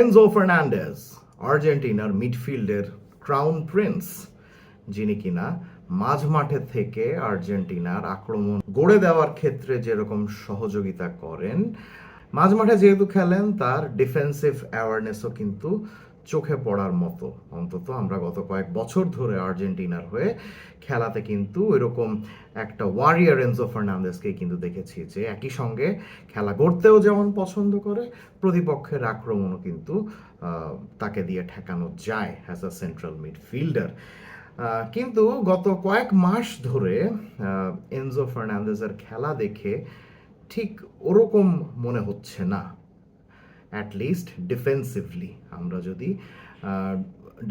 Enzo Fernandez আর্জেন্টিনার মিডফিল্ডের crown Prince যিনি কিনা মাঝ মাঠে থেকে আর্জেন্টিনার আক্রমণ গড়ে দেওয়ার ক্ষেত্রে যেরকম সহযোগিতা করেন। মাঝ মাঠে যেহেতু খেলেন, তার ডিফেন্সিভ অ্যাওয়ারনেসও কিন্তু চোখে পড়ার মতো। অন্তত আমরা গত কয়েক বছর ধরে আর্জেন্টিনার হয়ে খেলাতে কিন্তু এরকম একটা ওয়ারিয়ার এনজো ফার্নান্দেসকে কিন্তু দেখেছি যে একই সঙ্গে খেলা গড়তেও যেমন পছন্দ করে, প্রতিপক্ষের আক্রমণও কিন্তু তাকে দিয়ে ঠেকানো যায় অ্যাজ আ সেন্ট্রাল মিডফিল্ডার কিন্তু গত কয়েক মাস ধরে এনজো ফার্নান্দেজের খেলা দেখে ঠিক ওরকম মনে হচ্ছে না। অ্যাট লিস্ট ডিফেন্সিভলি আমরা যদি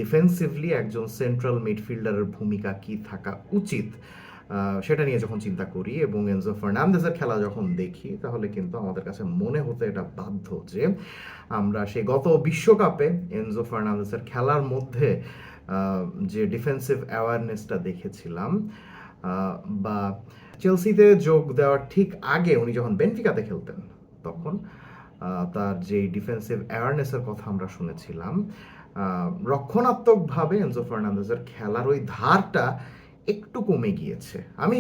ডিফেন্সিভলি একজন সেন্ট্রাল মিডফিল্ডারের ভূমিকা কি থাকা উচিত সেটা নিয়ে যখন চিন্তা করি এবং এনজো ফার্নান্দেজের খেলা যখন দেখি, তাহলে কিন্তু আমাদের কাছে মনে হতে এটা বাধ্য যে আমরা সেই গত বিশ্বকাপে এনজো ফার্নান্দেজের খেলার মধ্যে যে ডিফেন্সিভ অ্যাওয়ারনেসটা দেখেছিলাম বা চেলসিতে যোগ দেওয়ার ঠিক আগে উনি যখন বেনফিকাতে খেলতেন, তখন তার যে ডিফেন্সিভ অ্যাওয়ারনেসের কথা আমরা শুনেছিলাম রক্ষণাত্মকভাবে এনজো ফার্নান্দেজের খেলার ওই ধারটা একটু কমে গিয়েছে। আমি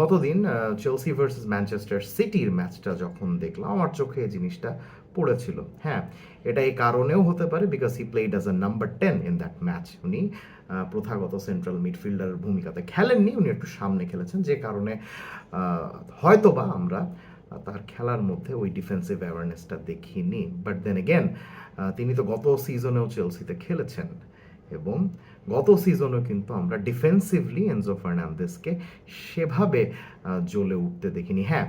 গতদিন চেলসি ভার্সেস ম্যানচেস্টার সিটির ম্যাচটা যখন দেখলাম, আমার চোখে এই জিনিসটা পড়েছিল। হ্যাঁ এটা এই কারণেও হতে পারে because he played as a number ten in that match উনি প্রথাগত সেন্ট্রাল মিডফিল্ডারের ভূমিকাতে খেলেননি, উনি একটু সামনে খেলেছেন, যে কারণে হয়তোবা আমরা তার খেলার মধ্যে ওই ডিফেন্সিভ অ্যাওয়ারনেসটা দেখিনি বাট দেন এগেন তিনি তো গত সিজনেও চেলসিতে খেলেছেন এবং গত সিজনেও কিন্তু আমরা ডিফেন্সিভলি এনজো ফার্নান্দেসকে সেভাবে জ্বলে উঠতে দেখিনি। হ্যাঁ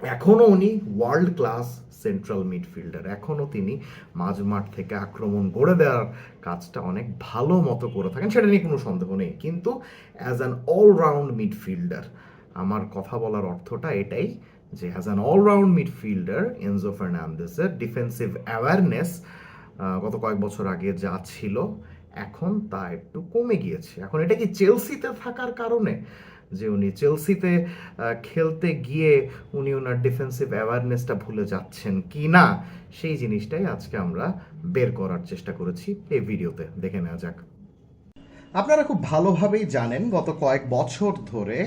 এখনও উনি ওয়ার্ল্ড ক্লাস সেন্ট্রাল মিডফিল্ডার এখনও তিনি মাঝ মাঠ থেকে আক্রমণ গড়ে দেওয়ার কাজটা অনেক ভালো মতো করে থাকেন, সেটা নিয়ে কোনো সন্দেহ নেই। কিন্তু অ্যাজ অ্যান অলরাউন্ড মিডফিল্ডার আমার কথা বলার অর্থটা এটাই যে as an allround midfielder Enzo ফার্নান্দেসের defensive awareness গত কয়েক বছর আগে যা ছিল, এখন তা একটু কমে গিয়েছে। এখন এটা কি চেলসিতে থাকার কারণে? যে উনি চেলসিতে খেলতে গিয়ে উনি ওনার ডিফেন্সিভ অ্যাওয়ারনেসটা ভুলে যাচ্ছেন কি না, সেই জিনিসটাই আজকে আমরা বের করার চেষ্টা করেছি এই ভিডিওতে। দেখে নেওয়া যাক। আপনারা খুব ভালোভাবেই জানেন, গত কয়েক বছর ধরে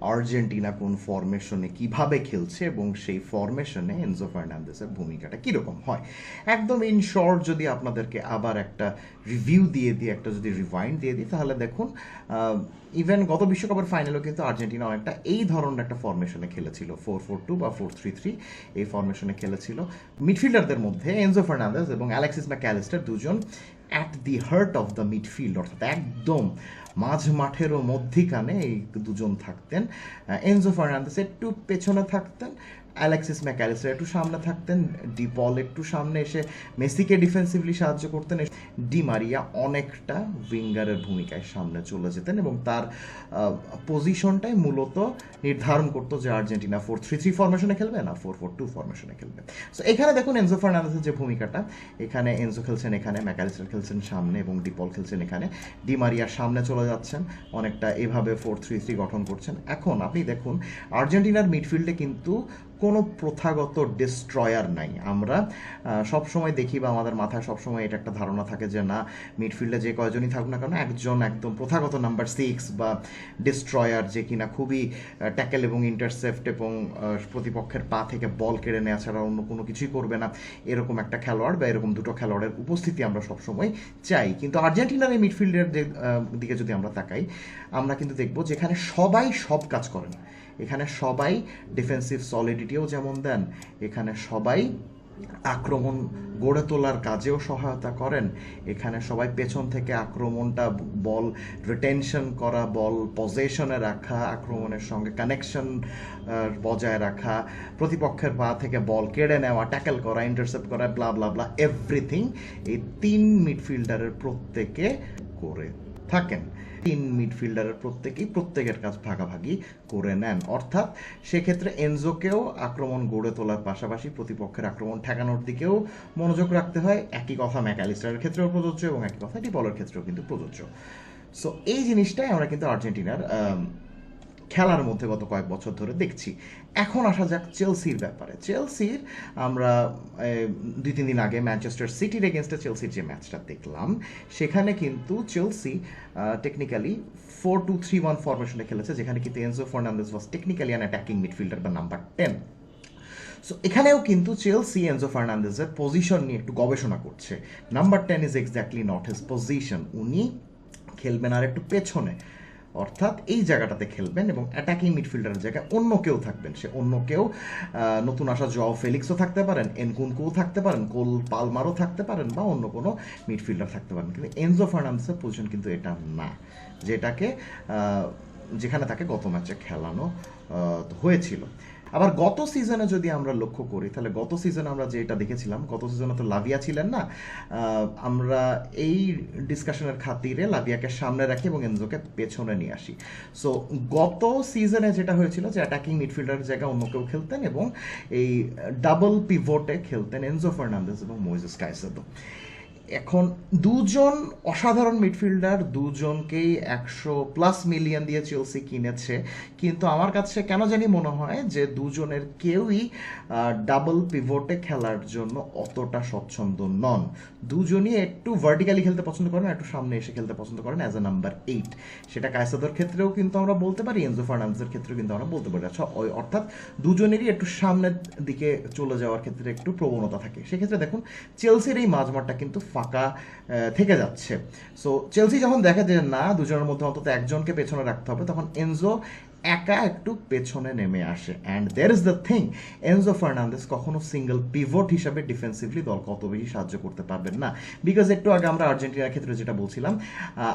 আর্জেন্টিনা কোন ফরমেশনে কীভাবে খেলছে এবং সেই ফরমেশনে এনজো ফার্নান্দেসের ভূমিকাটা কীরকম হয়? একদম ইন শর্ট যদি আপনাদেরকে আবার একটা রিভিউ দিয়ে দিই, একটা যদি রিভাইন্ড দিয়ে দিই, তাহলে দেখুন ইভেন গত বিশ্বকাপের ফাইনালেও কিন্তু আর্জেন্টিনা অনেকটা এই ধরনের একটা ফরমেশনে খেলেছিল। ফোর ফোর টু বা ফোর থ্রি থ্রি এই ফরমেশনে খেলেছিল। মিডফিল্ডারদের মধ্যে এনজো ফার্নান্দেস এবং অ্যালেক্সিস ম্যাক্যালিস্টার দুজন at the heart of the midfield অর্থাৎ একদম মাঝ মাঠেরও মধ্যিখানে এই দুজন থাকতেন। এনজো ফার্নান্দেস একটু পেছনে থাকতেন। অ্যালেক্সিস ম্যাক্যালিস্টার একটু সামনে থাকতেন ডিপল একটু সামনে এসে, মেসিকে ডিফেন্সিভলি সাহায্য করতেন ডি মারিয়া অনেকটা উইঙ্গারের ভূমিকায় সামনে চলে যেতেন এবং তার পজিশনটাই মূলত নির্ধারণ করতো যে আর্জেন্টিনা ফোর থ্রি থ্রি ফরমেশনে খেলবে না ফোর ফোর টু ফরমেশনে খেলবে। সো এখানে দেখুন এনজো ফার্নান্দেসের যে ভূমিকাটা, এখানে এনজো খেলছেন এখানে ম্যাকালিস্টার খেলছেন সামনে এবং ডিপল খেলছেন এখানে। ডি মারিয়ার সামনে চলে যাচ্ছেন, অনেকটা এভাবে ফোর থ্রি থ্রি গঠন করছেন। এখন আপনি দেখুন, আর্জেন্টিনার মিডফিল্ডে কিন্তু কোনো প্রথাগত ডিস্ট্রয়ার নাই। আমরা আহ, সবসময় দেখি বা আমাদের মাথায় সবসময় এটা একটা ধারণা থাকে যে না মিডফিল্ডে যে কয়জনই থাকুক না কেন একজন একদম প্রথাগত নাম্বার সিক্স বা ডিস্ট্রয়ার যে কিনা খুবই ট্যাকেল এবং ইন্টারসেপ্ট এবং প্রতিপক্ষের পা থেকে বল কেড়ে নেওয়া ছাড়া অন্য কোনো কিছুই করবে না এরকম একটা খেলোয়াড় বা এরকম দুটো খেলোয়াড়ের উপস্থিতি আমরা সবসময় চাই। কিন্তু আর্জেন্টিনার এই মিডফিল্ডের দিকে যদি আমরা তাকাই আমরা কিন্তু দেখব যেখানে সবাই সব কাজ করেন। এখানে সবাই ডিফেন্সিভ সলিডিটিও যেমন দেন, এখানে সবাই আক্রমণ গড়ে তোলার কাজেও সহায়তা করেন। এখানে সবাই পেছন থেকে আক্রমণটা বল রিটেনশন করা, বল পজেশনে রাখা, আক্রমণের সঙ্গে কানেকশন বজায় রাখা, প্রতিপক্ষের পা থেকে বল কেড়ে নেওয়া ট্যাকেল করা ইন্টারসেপ্ট করা ব্লা ব্লা ব্লা এভরিথিং এই তিন মিডফিল্ডারের প্রত্যেকে করে থাকেন। তিন মিডফিল্ডারের প্রত্যেকেই প্রত্যেকের কাজ ভাগাভাগি করে নেন। অর্থাৎ সেক্ষেত্রে এনজোকেও আক্রমণ গড়ে তোলার পাশাপাশি প্রতিপক্ষের আক্রমণ ঠেকানোর দিকেও মনোযোগ রাখতে হয়। একই কথা ম্যাকালিস্টারের ক্ষেত্রেও প্রযোজ্য এবং একই কথা ডিপলের ক্ষেত্রেও কিন্তু প্রযোজ্য। সো এই জিনিসটাই আমরা কিন্তু আর্জেন্টিনার খেলার মধ্যে গত কয়েক বছর ধরে দেখছি। এখন আসা যাক চেলসির ব্যাপারে। চেলসির আমরা দুই, তিন দিন আগে ম্যানচেস্টার সিটির এগেনস্টে চেলসির যে ম্যাচটা দেখলাম, সেখানে কিন্তু Chelsea technically four two three one ফরমেশনে খেলেছে, যেখানে কিন্তু Enzo Fernandes was technically an attacking midfielder বা নাম্বার টেন সো এখানেও কিন্তু চেলসি এনজো ফার্নান্দেজের পজিশন নিয়ে একটু গবেষণা করছে। Number ten is exactly not his position উনি খেলবেন আর একটু পেছনে। অর্থাৎ এই জায়গাটাতে খেলবেন এবং অ্যাটাকিং মিডফিল্ডারের জায়গায় অন্য কেউ থাকবেন। সে অন্য কেউ নতুন আসা জ ফেলিক্সও থাকতে পারেন এনকুনকুও থাকতে পারেন কোল পালমারও থাকতে পারেন বা অন্য কোনো মিডফিল্ডার থাকতে পারেন। কিন্তু এনজো ফার্নান্ডসের পজিশন কিন্তু এটা না, যেটাকে যেখানে তাকে গত ম্যাচে খেলানো হয়েছিল। আবার গত সিজনে যদি আমরা লক্ষ্য করি, তাহলে গত সিজনে আমরা যেটা দেখেছিলাম, গত সিজনে তো লাভিয়া ছিলেন না আমরা এই ডিসকাশনের খাতিরে লাভিয়াকে সামনে রাখি এবং এনজোকে পেছনে নিয়ে আসি। সো গত সিজনে যেটা হয়েছিল যে অ্যাটাকিং মিডফিল্ডারের জায়গায় অন্য কেউ খেলতেন এবং এই ডাবল পিভোটে খেলতেন এনজো ফার্নান্দেস এবং মোইজেস কাইসেদো। এখন দুজন অসাধারণ মিডফিল্ডার, দুজনকেই একশো প্লাস মিলিয়ন দিয়ে চেলসি কিনেছে। কিন্তু আমার কাছে কেন জানি মনে হয় যে দুজনের কেউই ডাবল পিভোটে খেলার জন্য অতটা স্বচ্ছন্দ নন। দুজনই একটু ভার্টিক্যালি খেলতে পছন্দ করেন একটু সামনে এসে খেলতে পছন্দ করেন অ্যাজ এ নাম্বার এইট সেটা কায়সাদর ক্ষেত্রেও কিন্তু আমরা বলতে পারি, এনজো ফার্নান্সের ক্ষেত্রেও কিন্তু আমরা বলতে পারি। আচ্ছা ওই- অর্থাৎ দুজনেরই একটু সামনের দিকে চলে যাওয়ার ক্ষেত্রে একটু প্রবণতা থাকে। সেক্ষেত্রে দেখুন, চেলসির এই মাঝমাঠটা কিন্তু ফাঁকা থেকে যাচ্ছে। সো চেলসি যখন দেখে যে না, দুজনের মধ্যে অন্তত একজনকে পেছনে রাখতে হবে, তখন এনজো একা একটু পেছনে নেমে আসে। And there is the thing Enzo Fernandez কখনো সিঙ্গেল পিভট হিসাবে ডিফেন্সিভলি দল কত বেশি সাহায্য করতে পারবেন না। বিকজ একটু আগে আমরা আর্জেন্টিনার ক্ষেত্রে যেটা বলছিলাম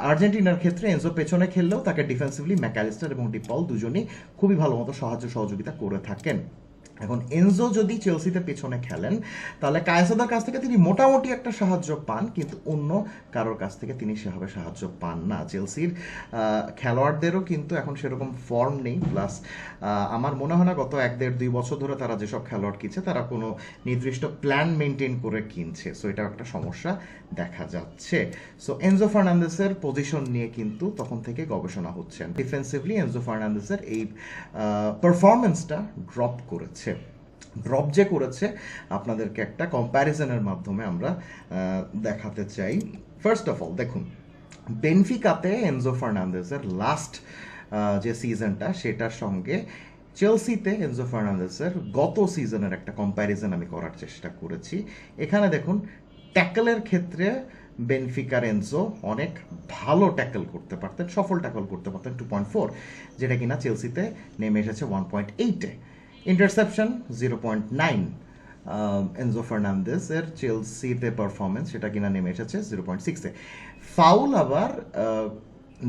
আর্জেন্টিনার ক্ষেত্রে এনজো পেছনে খেললেও তাকে ডিফেন্সিভলি ম্যাকালিস্টার এবং ডিপল দুজনেই খুবই ভালো মতো সাহায্য সহযোগিতা করে থাকেন। এখন এনজো যদি চেলসিতে পেছনে খেলেন, তাহলে কায়সাদার কাছ থেকে তিনি মোটামুটি একটা সাহায্য পান, কিন্তু অন্য কারোর কাছ থেকে তিনি সেভাবে সাহায্য পান না। চেলসির খেলোয়াড়দেরও কিন্তু এখন সেরকম ফর্ম নেই। প্লাস আমার মনে হয় না গত এক দেড় দুই বছর ধরে তারা যেসব খেলোয়াড় কিনছে, তারা কোনো নির্দিষ্ট প্ল্যান মেনটেন করে কিনছে। সো এটা একটা সমস্যা দেখা যাচ্ছে। সো এনজো ফার্নান্দেসের পজিশন নিয়ে কিন্তু তখন থেকে গবেষণা হচ্ছে। ডিফেন্সিভলি এনজো ফার্নান্দেসের এই পারফরমেন্সটা ড্রপ করেছে। ড্রপ যে করেছে, আপনাদেরকে একটা কম্প্যারিজনের মাধ্যমে আমরা দেখাতে চাই। ফার্স্ট অফ অল দেখুন বেনফিকাতে এনজো ফার্নান্দেসের লাস্ট যে সিজনটা সেটার সঙ্গে চেলসিতে এনজো ফার্নান্দেসের গত সিজনের একটা কম্প্যারিজন আমি করার চেষ্টা করেছি। এখানে দেখুন ট্যাকলের ক্ষেত্রে বেনফিকার এনজো অনেক ভালো ট্যাকল করতে পারতেন, সফল ট্যাকল করতে পারতেন টু পয়েন্ট ফোর যেটা কিনা চেলসিতে নেমে এসেছে ওয়ান পয়েন্ট এইটে interception zero point nine Enzo Fernandez এর চেলসিতে পারফরমেন্স সেটা কিনা নেমে এসেছে জিরো পয়েন্ট সিক্সে ফাউল আবার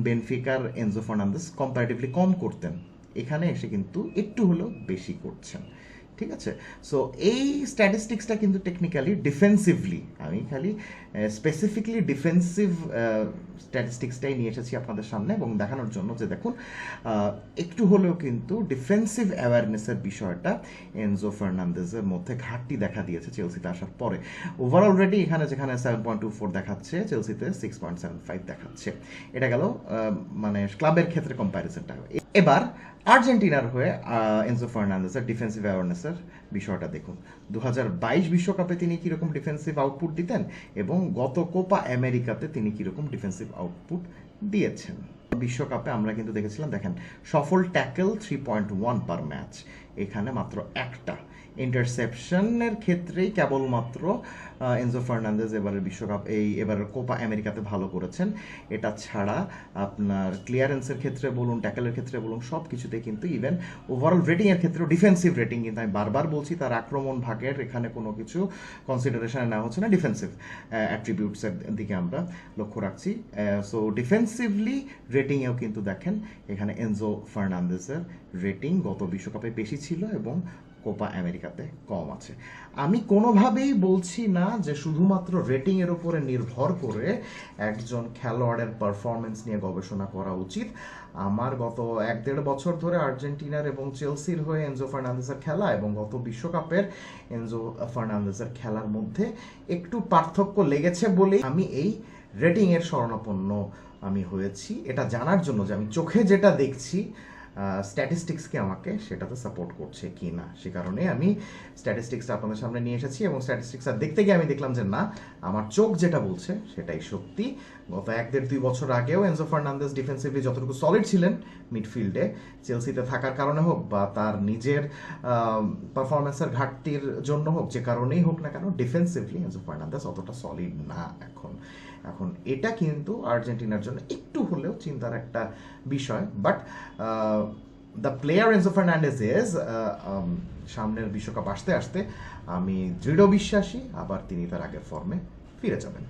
বেনফিকার এনজো ফার্নান্দেস কম্পারেটিভলি কম করতেন। এখানে এসে কিন্তু একটু হলেও বেশি করছেন। ঠিক আছে? সো এই স্ট্যাটিস্টিক্সটা কিন্তু টেকনিক্যালি ডিফেন্সিভলি আমি খালি স্পেসিফিকলি ডিফেন্সিভ স্ট্যাটিস্টিক্সটাই নিয়ে এসেছি আপনাদের সামনে এবং দেখানোর জন্য যে দেখুন একটু হলেও কিন্তু ডিফেন্সিভ অ্যাওয়ারনেসের বিষয়টা এনজো ফার্নান্দেজের মধ্যে ঘাটতি দেখা দিয়েছে চেলসিতে আসার পরে। ওভারঅল রেডি এখানে যেখানে সেভেন পয়েন্ট টু ফোর দেখাচ্ছে, চেলসিতে সিক্স পয়েন্ট সেভেন ফাইভ দেখাচ্ছে। এটা গেল মানে ক্লাবের ক্ষেত্রে কম্প্যারিজনটা এবার আর্জেন্টিনার হয়ে এনজো ফার্নান্দেসের ডিফেন্সিভ অ্যাওয়ারনেসের বিষয়টা দেখুন। দু বিশ্বকাপে তিনি কীরকম ডিফেন্সিভ আউটপুট দিতেন এবং গত কোপা আমেরিকাতে তিনি কীরকম ডিফেন্সিভ আউটপুট দিয়েছেন। বিশ্বকাপে আমরা কিন্তু দেখেছিলাম, দেখেন, সফল tackle three point one per match এখানে মাত্র একটা। ইন্টারসেপশনের ক্ষেত্রেই কেবলমাত্র এনজো ফার্নান্দেজ এবারের বিশ্বকাপ, এই এবারের কোপা আমেরিকাতে ভালো করেছেন। এটা ছাড়া আপনার ক্লিয়ারেন্সের ক্ষেত্রে বলুন, ট্যাকেলের ক্ষেত্রে বলুন সব কিছুতে কিন্তু ইভেন ওভারঅল রেটিংয়ের ক্ষেত্রেও ডিফেন্সিভ রেটিং কিন্তু আমি বারবার বলছি, তার আক্রমণ ভাগের এখানে কোনো কিছু কনসিডারেশনে নেওয়া হচ্ছে না। ডিফেন্সিভ অ্যাট্রিবিউটসের দিকে আমরা লক্ষ্য রাখছি। সো ডিফেন্সিভলি রেটিংয়েও কিন্তু দেখেন, এখানে এনজো ফার্নান্দেসের রেটিং গত বিশ্বকাপে বেশি ছিল এবং কোপা আমেরিকাতে কম আছে। আমি কোনোভাবেই বলছি না যে শুধুমাত্র রেটিং এর উপরে নির্ভর করে একজন খেলোয়াড়ের পারফরমেন্স নিয়ে গবেষণা করা উচিত। আমার গত এক দেড় বছর ধরে আর্জেন্টিনার এবং চেলসির হয়ে এনজো ফার্নান্দেসের খেলা এবং গত বিশ্বকাপের এনজো ফার্নান্দেসের খেলার মধ্যে একটু পার্থক্য লেগেছে বলেই আমি এই রেটিংয়ের এর শরণাপন্ন আমি হয়েছি। এটা জানার জন্য যে আমি চোখে যেটা দেখছি স্ট্যাটিস্টিক্সকে আমাকে সেটাতে সাপোর্ট করছে কি না সে কারণে আমি স্ট্যাটিস্টিক্সটা আপনাদের সামনে নিয়ে এসেছি এবং স্ট্যাটিস্টিক্স আর দেখতে গিয়ে আমি দেখলাম যে না, আমার চোখ যেটা বলছে সেটাই সত্যি। গত এক দেড় দুই বছর আগেও এনজো ফার্নান্দেস ডিফেন্সিভলি যতটুকু সলিড ছিলেন মিডফিল্ডে চেলসিতে থাকার কারণে হোক বা তার নিজের পারফরমেন্সের ঘাটতির জন্য হোক, যে কারণেই হোক না কেন ডিফেন্সিভলি এনজো ফার্নান্দেস অতটা সলিড না এখন। এখন এটা কিন্তু আর্জেন্টিনার জন্য একটু হলেও চিন্তার একটা বিষয়। But the player Enzo Fernandez is সামনের বিশ্বকাপ আসতে আসতে আমি দৃঢ় বিশ্বাসী, আবার তিনি তার আগের ফর্মে ফিরে যাবেন।